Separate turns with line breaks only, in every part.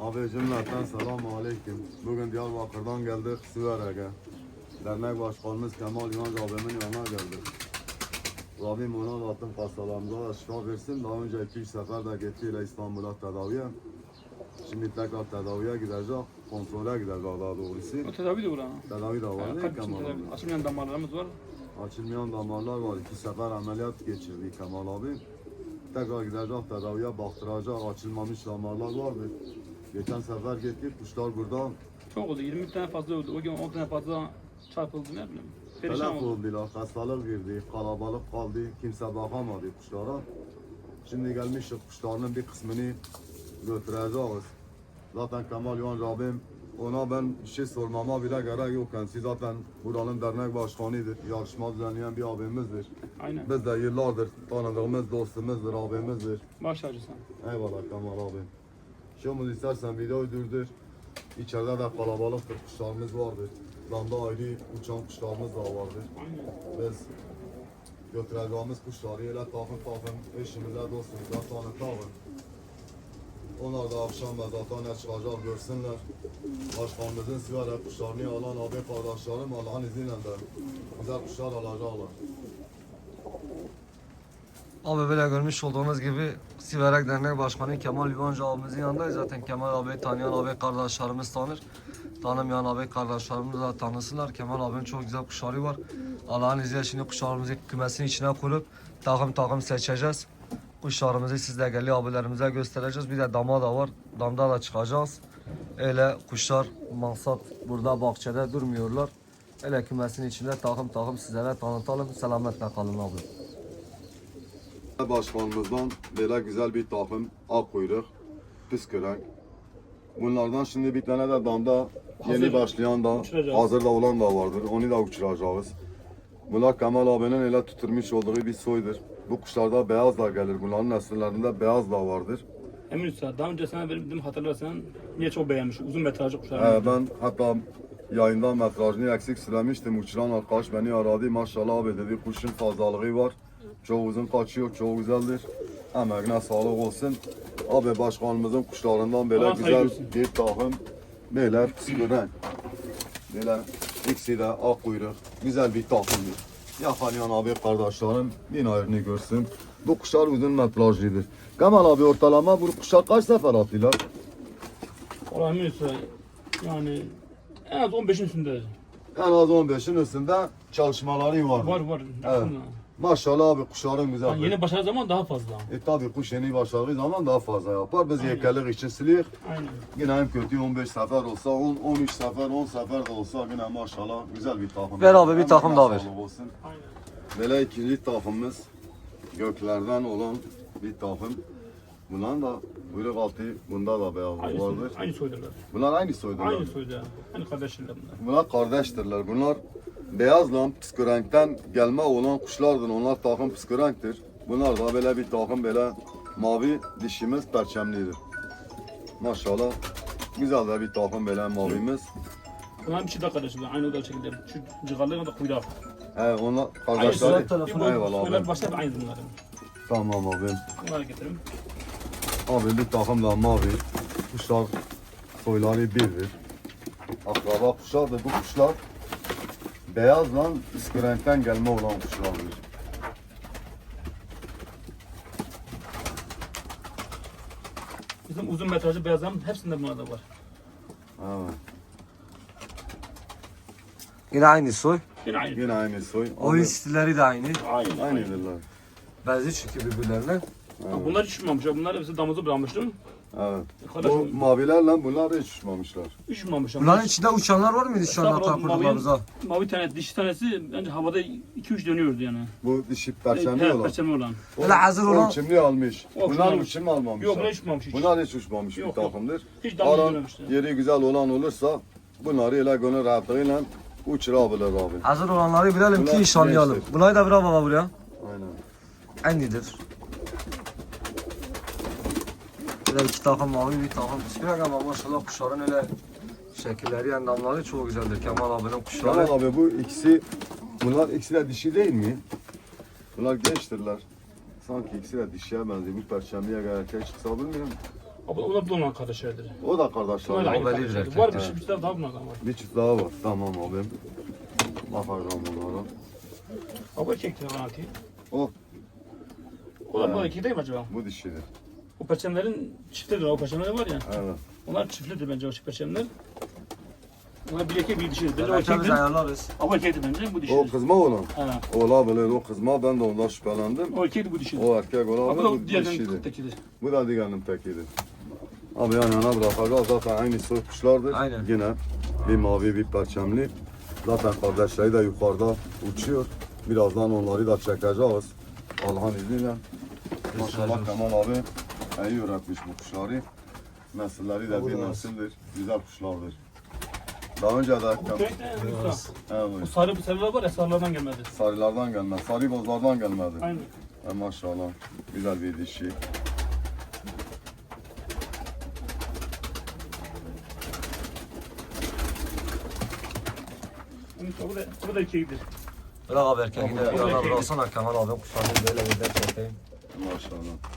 Abi cümleten selamun aleyküm. Bugün Diyarbakır'dan geldik Süverek'e. Dernek Başkanımız Kemal Yonca abimin yanına geldik. Rabbim ona Rabbim hastalarımıza da şifa versin. Daha önce iki üç sefer de gittiyle İstanbul'a tedaviye. Şimdi tekrar tedaviye gidecek. Kontrole gidecek daha doğrusu.
O tedavi de uğra.
Tedavi de var değil Kemal abi?
Açılmayan damarlarımız var.
Açılmayan damarlar var. İki sefer ameliyat geçirdi Kemal abi. Tekrar gidecek tedaviye baktıracak. Açılmamış damarlar vardır. Geçen sefer gittik kuşlar burada
Çok oldu. 20 tane fazla oldu. O gün 10 tane fazla çarpıldı ne bileyim. Perişan
Telef
oldu.
oldular, hastalık girdi, kalabalık kaldı, kimse bakamadı kuşlara. Şimdi gelmişik kuşlarının bir kısmını götüreceğiz. Zaten Kemal Yuvan Rabim ona ben bir şey sormama bile gerek yok. Kendisi zaten buranın dernek başkanıdır. Yarışma düzenleyen bir abimizdir.
Aynen.
Biz de yıllardır tanıdığımız dostumuzdur, abimizdir.
Baş tacı sen.
Eyvallah Kemal abi. Şumuz istersen videoyu durdur. İçeride de kalabalıktır, kuşlarımız vardır. Damda ayrı uçan kuşlarımız da vardır. Biz götüreceğimiz kuşları öyle takım takım eşimize dostumuza tanıtalım. Onlar da akşam ve zaten ne çıkacak görsünler. Başkanımızın sigara kuşlarını alan abi kardeşlerim Allah'ın izniyle de güzel kuşlar alacaklar.
Abi böyle görmüş olduğunuz gibi Siverek Dernek Başkanı Kemal Yuvancı abimizin yanındayız. Zaten Kemal abi tanıyan abi kardeşlerimiz tanır. Tanımayan abi kardeşlerimiz de tanısınlar. Kemal abinin çok güzel kuşları var. Allah'ın izniyle şimdi kuşlarımızı kümesin içine koyup takım takım seçeceğiz. Kuşlarımızı siz de geldi abilerimize göstereceğiz. Bir de dama da var. Damda da çıkacağız. Öyle kuşlar maksat burada bahçede durmuyorlar. Öyle kümesin içinde takım takım sizlere tanıtalım. Selametle kalın abi.
Başkanımızdan böyle güzel bir takım ak kuyruk, püskürek. Bunlardan şimdi bir tane de damda yeni başlayan da
Uçuracağız.
hazır da olan da vardır. Onu da uçuracağız. Bunlar Kemal abinin öyle tutturmuş olduğu bir soydur. Bu kuşlarda beyaz da gelir. Bunların nesillerinde beyaz da vardır.
Emin Usta daha önce sana benim hatırlarsan niye çok beğenmiş. Uzun metrajlı kuşlar.
Ee, ben hatta yayında metrajını eksik söylemiştim. Uçuran arkadaş beni aradı. Maşallah abi dedi kuşun fazlalığı var. Çok uzun kaçıyor, çok güzeldir. Emeğine sağlık olsun. Abi başkanımızın kuşlarından böyle
Allah
güzel bir takım. Böyle püsküren. Böyle ikisi de ak kuyruk. Güzel bir takımdır. Yakalayan abi kardeşlerim bin ayrını görsün. Bu kuşlar uzun metrajlıdır. Kemal abi ortalama bu kuşlar kaç sefer attılar?
Usta yani en az 15'in üstünde.
En az 15'in üstünde çalışmaları var.
Var var.
Evet. Maşallah abi kuşların güzel.
Yani yeni başladığı zaman daha fazla.
E tabi kuş yeni başladığı zaman daha fazla yapar. Biz yekelik için siliyor.
Aynen.
Yine en kötü 15 sefer olsa, 10, 13 sefer, 10 sefer de olsa yine maşallah güzel bir takım.
Ver abi, bir takım daha ver.
Olsun.
Aynen.
Böyle ikinci takımımız göklerden olan bir takım. Bunların da kuyruk altı, bunda da beyazlık
Aynı,
vardır.
aynı soydular.
Bunlar aynı soydular.
Aynı soyda. Aynı kardeşler bunlar.
Bunlar kardeştirler. Bunlar beyazla püskürenkten gelme olan kuşlardır. Onlar takım püskürenktir. Bunlar da böyle bir takım böyle mavi dişimiz perçemlidir. Maşallah güzel de bir takım böyle mavimiz.
Bunlar bir şey daha kardeşler. Aynı o da şekilde. Şu cigarlarla da kuyruğa.
He onlar kardeşler. Eyvallah abi.
başlar aynı bunların.
Tamam abi.
Bunları getirin.
Abi bir takım da mavi. Kuşlar soyları birdir. Akraba kuşlardır bu kuşlar. Beyazla püskürenkten gelme olan kuşlardır.
Bizim uzun metrajlı beyazların hepsinde bunlar da var.
Evet.
Yine aynı soy.
Yine aynı.
Yine aynı soy.
Oyun
Abi,
stilleri de aynı.
Aynı. Aynı.
Aynıdırlar.
Benziyor çünkü birbirlerine.
Bak Bunlar hiç uçmamışlar. Bunlar hepsi damızı bırakmıştım.
Evet. Bu mavilerle bunlar hiç uçmamışlar.
hiç uçmamışlar.
Bunların içinde uçanlar var mıydı şu anda
Estağfurullah? Mavi tane, dişi tanesi bence havada 2-3 dönüyordu yani.
Bu dişi perçemli olan.
perçemli olan.
O-
Böyle hazır
o
olan-
uçumlu almış.
O
Bunlar
uçmamış.
uçumlu almamışlar.
Yok bunlar hiç uçmamış hiç.
Bunlar hiç uçmamış
Yok,
bir
yok.
takımdır.
Hiç damızı
Aran
dönmemişler.
yeri güzel olan olursa bunları ile gönül rahatlığıyla uçurabilir abi.
Hazır olanları bilelim
Bunlar
ki nişanlayalım.
gençtir.
Bunları da bırak baba buraya.
Aynen.
Aynıdır. Böyle iki takım mavi bir takım püskürek ama maşallah kuşların öyle şekilleri, endamları çok güzeldir. Kemal abinin kuşları.
Kemal abi bu ikisi bunlar ikisi de dişi değil mi? Bunlar gençtirler. Sanki ikisi de dişiye benziyor. Bu perçemliye erkek çıksa bilmiyorum.
Abi o da bunun kardeşleridir.
O da
da
kardeşler.
aynı
bellidir
kardeşlerdir.
erkek,
Var bir şey bir tane daha bunlardan var.
Bir çift daha var. Tamam abim. Bakacağım bunlara.
Abi erkektir bana ki.
O,
O da bu erkek değil mi acaba?
bu dişidir.
O perçemlerin çiftlidir. O perçemler var ya.
Evet.
Onlar çiftlidir bence o perçemler. Onlar bir erkek bir dişidir. Bence o
Belki biz
erkektir.
ayarlarız.
Ama erkektir bence bu
O
dişidir.
kızma olan.
Ha.
Olabilir o kızma. Ben de ondan şüphelendim.
O erkektir bu dişidir.
O erkek
Abi
olabilir.
da
Bu
diğerinin
dişidir.
tekidir.
Bu da diğerinin tekidir. Abi yan yana bırakacağız. Zaten aynı soy kuşlardır.
Aynen.
Yine bir mavi bir perçemli. Zaten kardeşleri de yukarıda uçuyor. Birazdan onları da çekeceğiz. Allah'ın izniyle. Maşallah. Kemal abi iyi öğretmiş bu kuşları. Nesilleri de bir nesildir. Güzel kuşlardır. Daha önce de
Bu köyde usta. O
evet,
sarı bu sarılar var ya sarılardan gelmedi.
sarılardan gelmez. Sarı bozlardan gelmedi.
Aynen.
E, maşallah. Güzel bir dişi.
Bu da, bu da erkektir.
Bırak abi
Tamam,
bir yana
erkeği.
bıraksana Kemal abi kuşlarını böyle bir de çekeyim.
Maşallah.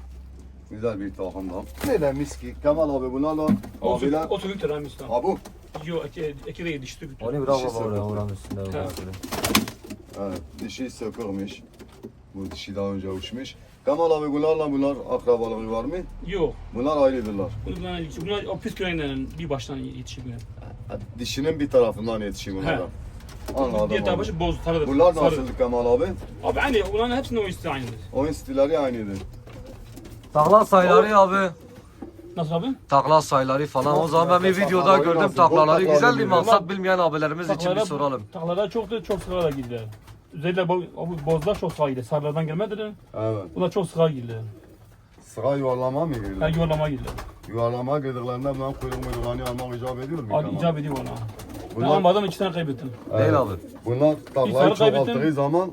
Güzel bir takım da. Böyle miski. Kemal abi bunlarla
O
abiler.
tür- o tür ha Müslüman.
Abu.
Yok eki, eki de tür.
Onu baba oraya
sakın.
oranın üstünde.
Ha.
Evet. Dişi sökülmüş. Bu dişi daha önce uçmuş. Kemal abi bunlarla bunlar akrabalığı var mı?
Yok.
Bunlar ayrıdırlar.
Bunlar, bunlar o pis köyünden bir baştan yetişiyor.
Dişinin bir tarafından yetişiyor bunlara. Anladım.
Diğer
abi.
tarafı başı boz, sarıdır.
Bunlar
sarı.
nasıl Kemal abi?
Abi aynı, bunların hepsinin o isti aynıdır.
Oyun stilleri aynıdır.
Takla sayıları abi.
Nasıl abi?
Takla sayıları falan. O zaman ben bir videoda gördüm taklaları güzeldi. Maksat bilmeyen abilerimiz için bir soralım.
Taklara çoktur, çok sıra girdiler. Özellikle bu, o bu bozlar çok sıra girdi. Sarılardan gelmedi.
Evet.
Bunlar çok sıra girdi.
Sıra yuvarlama mı girdi?
Yani yuvarlama girdi.
Yuvarlama girdiklerinde ben kuyruk muyruklarını almak icap ediyor mu?
Abi icap ediyor ona. Ben
Bunlar-
almadan iki tane kaybettim.
Evet.
Değil abi.
Bunlar taklayı çoğalttığı zaman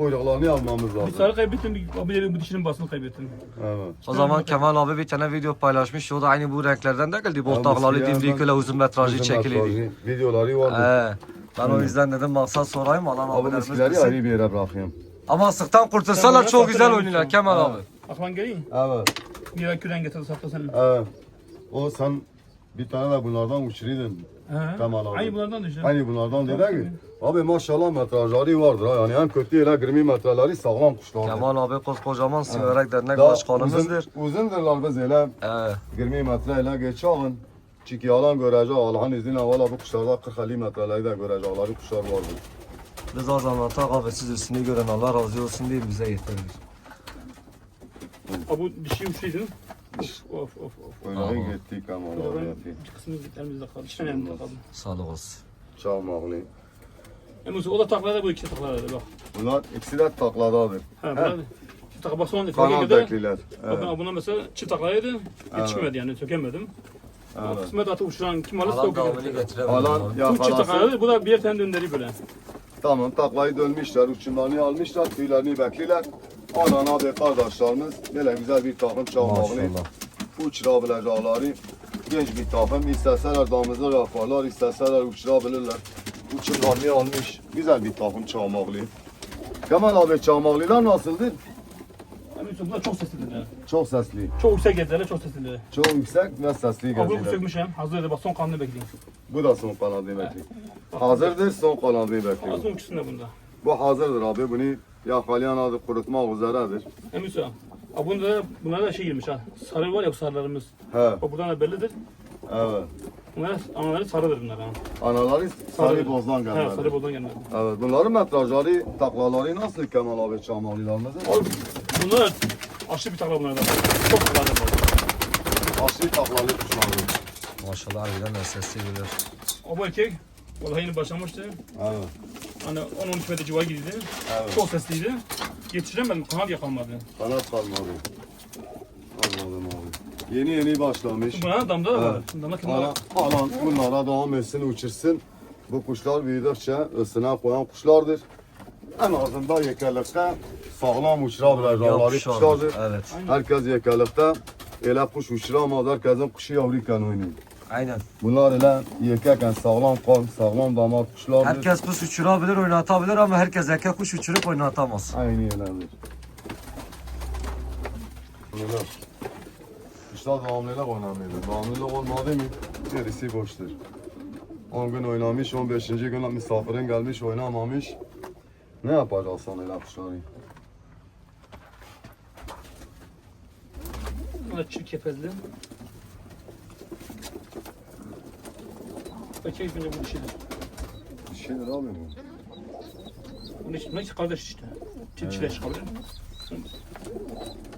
kuyruklarını almamız lazım.
Bir sarı kaybettim, de bu dişinin basını kaybettim.
Evet.
O zaman Kemal abi bir tane video paylaşmış. O da aynı bu renklerden de geldi. Bol
Abi
taklalı
eskilerden
dimdik öyle uzun metrajlı çekiliydi.
Videoları vardı.
He. Ben o yüzden dedim maksat sorayım alan
Abi eskileri ayrı bir yere bırakayım.
Ama sıktan kurtulsalar çok güzel oynuyorlar Kemal abi.
Aklan geleyim.
Evet.
Bir ay küren getirdi senin.
Evet. O sen bir tane de bunlardan uçuruydun.
He.
Kemal abi.
Aynı bunlardan düşün.
Aynı bunlardan dedi ki. Abi maşallah metrajları vardır ha. Yani en kötü yere 20 metreleri sağlam kuşlardır.
Kemal abi koskocaman Siverek Dernek
Daha
Başkanımızdır.
Uzun, uzundurlar biz öyle
He.
20 metre ile geçelim. Çünkü yalan görecek Allah'ın izniyle valla bu kuşlarda 40-50 metreleri de görecekleri kuşlar vardır.
Biz az anlatak abi siz üstünü gören Allah razı olsun diye bize yeter.
Ha bu dişi uçluydun. Of of of.
Öyle
Aha.
gittik ama
Bu da
abi.
ben bir kısmı elimizde kaldı. İki tane elimizde kaldı.
Sağlık olsun.
Çalmaklı.
Emin o da takladı bu ikisi takladı bak.
Bunlar ikisi de takladadır.
Ha bunlar çift takla bak sonra
Kanal
kadar.
bekliler. Evet.
Bakın buna mesela çift taklaydı. Yetişmedi yani sökemedim. Evet.
evet.
Kısmet atı uçuran kim alırsa o
Alan
kadar.
getiremedim.
Alan
Bu çift
falası.
taklaydı. Bu da bir tane dönderi böyle.
Tamam taklayı dönmüşler, uçumlarını almışlar, tüylerini bekliler. Anan abi kardeşlerimiz böyle güzel bir takım.
Maşallah.
Uçurabilecekleri genç bir takım. İsteseler damızlık yaparlar, isteseler uçurabilirler. Uçumlarını almış. Güzel bir takım çalmaklı. Kemal abi çalmaklılar nasıldır?
Emin bunlar çok seslidir yani.
Çok sesli.
Çok yüksek gezdiler, çok seslidir.
Çok yüksek ve sesli
Abi bu
gezilir.
sökmüş hem. Hazırdı bak son kanını bekleyin.
Bu da son kanadı bekliyor. Hazırdır son kanadı.
Ağzının uçsun da bunda.
Bu hazırdır abi. Bunu yakalayan adı kurutmak üzeredir.
Emin Hüseyin. Abi bunda da, bunlara da şey girmiş ha. Sarı var ya bu sarılarımız.
He,
Bak buradan da bellidir.
evet.
Bunlar anaları sarıdır bunlar ha.
Anaları sarı bozdan
He
gelmedi.
sarı bozdan gelmedi.
Evet, bunların metrajları, taklaları nasıl Kemal abi çamalılarımızın?
Abi bunlar aşırı bir takla bunlar da. Çok takla var.
Aşırı taklalı kuşları.
Maşallah harbiden de sesli bilir.
O bu erkek vallahi yeni başlamıştı.
Evet,
Hani 10-13 metre civarı gidiydi.
evet.
Çok sesliydi. Yetiştiremedim, kanat yakalmadı.
Kanat kalmadı. Anladım abi. Yeni yeni başlamış.
Buna damda da var. Damda kim
Alan,
var?
alan bunlara devam etsin, uçursun. Bu kuşlar büyüdükçe ısına koyan kuşlardır. En azından yekerlikte sağlam uçurabilecekleri
Yapışardır.
kuşlardır.
Evet.
Herkes yekerlikte öyle kuş uçuramaz. Herkesin kuşu yavruyken oynuyor.
Aynen.
Bunlar öyle yekerken sağlam kan, sağlam damat kuşlardır.
Herkes kuş uçurabilir, oynatabilir ama herkes erkek kuş uçurup oynatamaz.
Aynı öyledir. Bunlar. kuşlar devamlılık oynamıyordu. Devamlılık olmadı mı gerisi boştur. 10 gün oynamış, 15. gün misafirin gelmiş oynamamış. Ne yapacağız sana öyle kuşları?
Bu da çift. Erkek önce bu dişidir.
Şeydir abi bu.
Bunun için, bunun için kardeş işte. Çift çileş çıkabilir.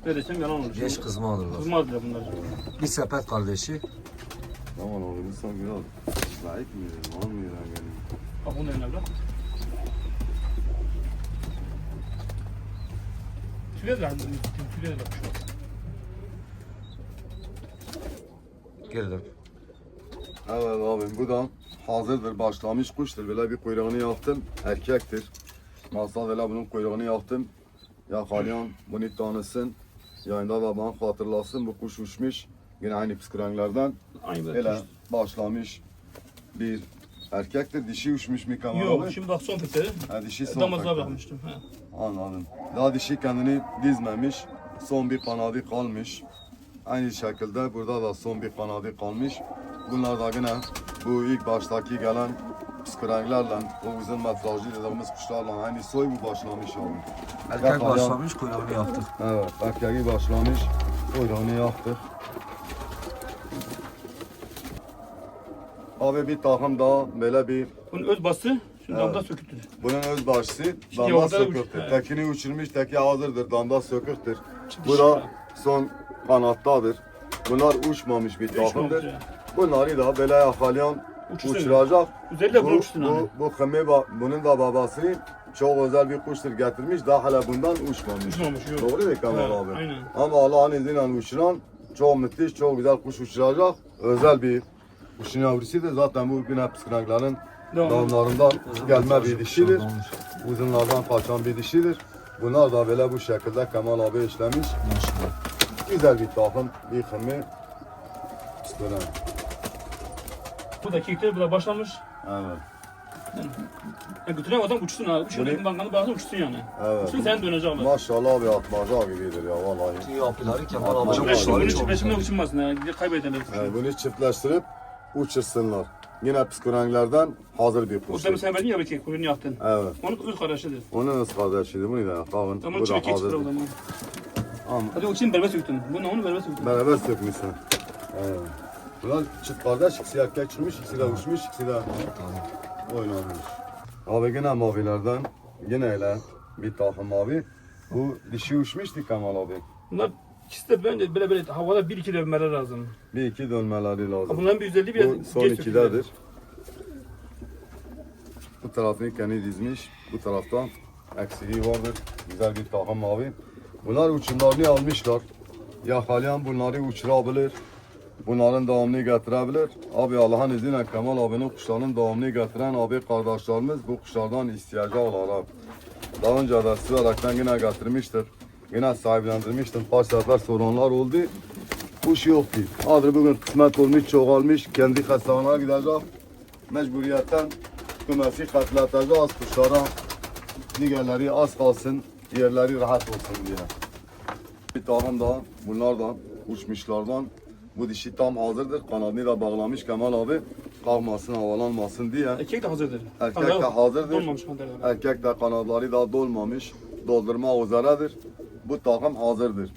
Ne desem yalan olur.
Geç kızma alırlar.
Kızmazlar bunlar.
Bir sepet kardeşi.
Aman abi insan biraz zayıf mı? Var mı yani?
Bak bunu eline bırak. Tüle de lazım. Tüle de lazım.
Girdim.
Evet abi bu da hazırdır başlamış kuştur. Böyle bir kuyruğunu yaptım. Erkektir. Masal böyle bunun kuyruğunu yaptım. Yakalayan bunu tanısın. Yayında da bana hatırlasın bu kuş uçmuş. Yine aynı psikrenlerden.
Aynı böyle.
Başlamış bir erkektir. Dişi uçmuş mu Kemal
Yok şimdi bak son petleri.
Ha, dişi son
Damazlığa
pekleri.
bırakmıştım. Ha.
Anladım. Daha dişi kendini dizmemiş. Son bir kanadı kalmış. Aynı şekilde burada da son bir kanadı kalmış. Bunlar da yine bu ilk baştaki gelen psikrenglerle, o uzun metrajlı dediğimiz kuşlarla aynı soy bu başlamış abi.
Erkek
Yakalayan-
başlamış kuyruğunu yaptık.
Evet, erkeği başlamış. Kuyruğunu yaktık. Abi bir takım daha böyle bir
Bunun öz bası şu
Evet.
damda söküktür.
Bunun öz başlığı damda
yolda da uç-
söküktür.
evet.
Tekini uçurmuş, teki hazırdır, damda söküktür.
Şimdi
Bu da son kanattadır. Bunlar uçmamış bir
Uçmamış
takımdır.
Ya.
Bunları da böyle yakalayan
Uçursun.
uçuracak.
Bunu
Bu,
uçtun hani.
bu, bu kımme ba- bunun da babası çok özel bir kuştur getirmiş. Daha hala bundan uçmamış.
Uçmamış yok.
Doğru değil Kemal
Evet,
abi?
aynen.
Ama Allah'ın izniyle uçuran çok müthiş, çok güzel kuş uçuracak. Özel bir kuşun yavrusudur. Zaten bu psikrangların
Devam.
damlarından gelme bir dişidir. Uzunlardan kaçan bir dişidir. Bunlar da böyle bu şekilde Kemal abi işlemiş.
Maşallah.
Güzel bir takım, bir kımı. Psikrang.
Bu da kekler bu da başlamış.
Evet.
Ya götüren adam uçsun ha. Uçsun.
Bu ne?
Bankanı bıraksın uçsun yani.
Evet.
Uçsun sen döneceksin. bak.
Maşallah abi atmaca gibidir ya vallahi.
Yapıları Kemal abi
Çok
Maşallah,
resim, bunu
çok
hiç resimle
güzel.
uçulmasın ha. Kaybedenler.
Yani bunu çiftleştirip uçursunlar. Yine psikrenglerden hazır bir
O
kuş.
zaman sen verdin ya bir kek kuyruğunu yaktın.
Evet.
Onun öz kardeşidir.
Onun öz kardeşiydi. Bunu da yakalım.
Ama
Bu da
çift kek çıktı o
hazır.
zaman.
Ama
Hadi o için berbe söktün. Bunu onu berbe söktün.
beraber sökmüşsün. Evet. Bunlar çift kardeş. İkisi erkek çıkmış, ikisi de uçmuş, ikisi de oynamış. Abi yine mavilerden yine öyle bir takım mavi. Bu dişi uçmuştu Kemal abi.
Bunlar ikisi de bence böyle böyle havada bir iki dövmeler lazım.
Bir iki dönmeleri lazım.
Bunların bir özelliği biraz
Bu son
geç
ikidedir. Bu tarafını kendi dizmiş. Bu taraftan eksiliği vardır. Güzel bir takım mavi. Bunlar uçumlarını almışlar. Yakalayan bunları uçurabilir. Bunların devamını getirebilir. Abi Allah'ın izniyle Kemal abinin kuşlarının devamını getiren abi kardeşlerimiz bu kuşlardan isteyecekler. Daha önce de Siverek'ten yine getirmiştir. Yine sahiplendirmiştim. Kaç sefer soranlar oldu. Kuş yoktu. Adır bugün kısmet olmuş, çoğalmış. Kendi hastaneye gidecek. Mecburiyetten kümesi katlatacağız kuşlara. Diğerleri az kalsın, yerleri rahat olsun diye. Bir tane daha, bunlar da uçmuşlardan. Bu dişi tam hazırdır. Kanadını da bağlamış Kemal abi. Kalkmasın, havalanmasın diye.
Erkek de hazırdır.
Erkek de hazırdır.
Dolmamış kantarlar.
Erkek de kanatları da dolmamış. Doldurma uzaredir. Bu takım hazırdır.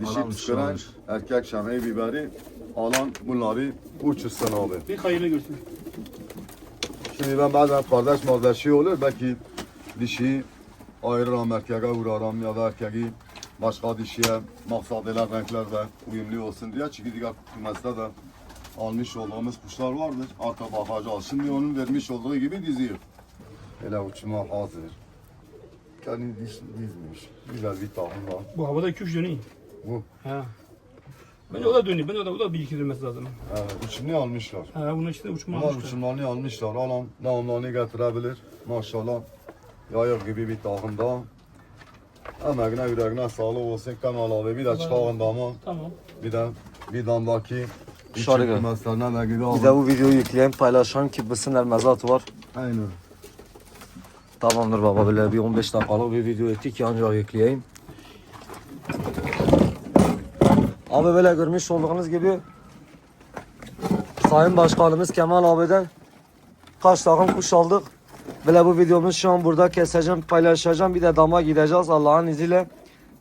Dişi püsküren,
uçurmuş.
erkek şemeği biberi alan bunları uçursun abi.
Bir hayırlı görsün.
Şimdi ben bazen kardeş kardeşi olur belki dişi ayırıram erkeğe vurarım ya da erkeği başka dişiye maksadıyla renklerde uyumlu olsun diye. Çünkü diğer kümeste de almış olduğumuz kuşlar vardır. Arka bakacağız. Şimdi onun vermiş olduğu gibi diziyor. Hele uçuma hazır. Kendi diş dizmiş. Güzel bir takım var.
Bu havada iki üç dönüyor.
Bu.
Ha. Bence o da dönüyor. Bence o da, o da bir iki dönmesi lazım.
Evet, uçumunu almışlar.
Ha, bunun içinde uçma
Bunlar
almışlar.
uçumlarını almışlar. Alan devamlarını getirebilir. Maşallah. Yayık gibi bir takım daha. Emeğine yüreğine sağlık olsun Kemal abi. Bir de çıkan dama.
Tamam.
Bir de bir damdaki gidiyor.
Bir de bu videoyu yükleyen paylaşan ki bilsinler mezatı var.
Aynen.
Tamamdır baba böyle bir 15 dakikalık bir video ettik ki ancak yükleyeyim. Abi böyle görmüş olduğunuz gibi Sayın Başkanımız Kemal abiden kaç takım kuş aldık. Böyle bu videomuz şu an burada keseceğim, paylaşacağım. Bir de dama gideceğiz Allah'ın izniyle.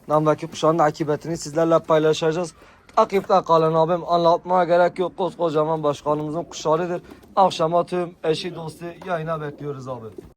Damdaki kuşların da akıbetini sizlerle paylaşacağız. Takipte kalın abim. Anlatmaya gerek yok. Koskocaman başkanımızın kuşlarıdır. Akşama tüm eşi dostu yayına bekliyoruz abi.